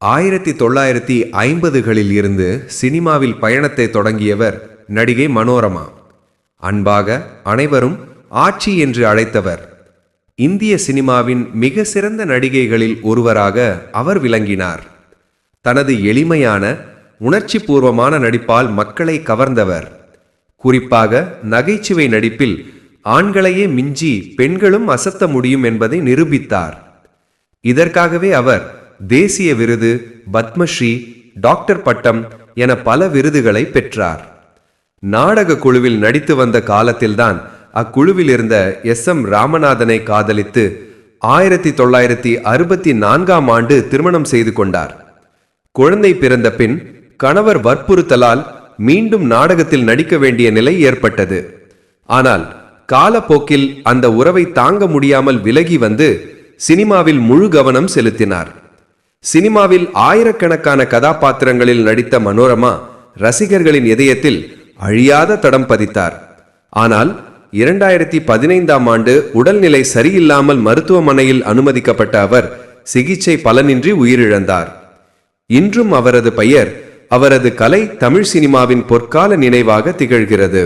ஆயிரத்தி தொள்ளாயிரத்தி ஐம்பதுகளில் இருந்து சினிமாவில் பயணத்தை தொடங்கியவர் நடிகை மனோரமா. அன்பாக அனைவரும் ஆட்சி என்று அழைத்தவர். இந்திய சினிமாவின் மிக சிறந்த நடிகைகளில் ஒருவராக அவர் விளங்கினார். தனது எளிமையான உணர்ச்சிபூர்வமான நடிப்பால் மக்களை கவர்ந்தவர். குறிப்பாக நகைச்சுவை நடிப்பில் ஆண்களையே மிஞ்சி பெண்களும் அசத்த முடியும் என்பதை நிரூபித்தார். இதற்காகவே அவர் தேசிய விருது பத்மஸ்ரீ டாக்டர் பட்டம் என பல விருதுகளை பெற்றார். நாடக குழுவில் நடித்து வந்த காலத்தில்தான் அக்குழுவில் இருந்த எஸ். எம். ராமநாதனை காதலித்து ஆயிரத்தி தொள்ளாயிரத்தி அறுபத்தி நான்காம் ஆண்டு திருமணம் செய்து கொண்டார். குழந்தை பிறந்த பின் கணவர் வற்புறுத்தலால் மீண்டும் நாடகத்தில் நடிக்க வேண்டிய நிலை ஏற்பட்டது. ஆனால் காலப்போக்கில் அந்த உறவை தாங்க முடியாமல் விலகி வந்து சினிமாவில் முழு கவனம் செலுத்தினார். சினிமாவில் ஆயிரக்கணக்கான கதாபாத்திரங்களில் நடித்த மனோரமா ரசிகர்களின் இதயத்தில் அழியாத தடம் பதித்தார். ஆனால் இரண்டாயிரத்தி பதினைந்தாம் ஆண்டு உடல்நிலை சரியில்லாமல் மருத்துவமனையில் அனுமதிக்கப்பட்ட அவர் சிகிச்சை பலனின்றி உயிரிழந்தார். இன்றும் அவரது பெயர் அவரது கலை தமிழ் சினிமாவின் பொற்கால நினைவாக திகழ்கிறது.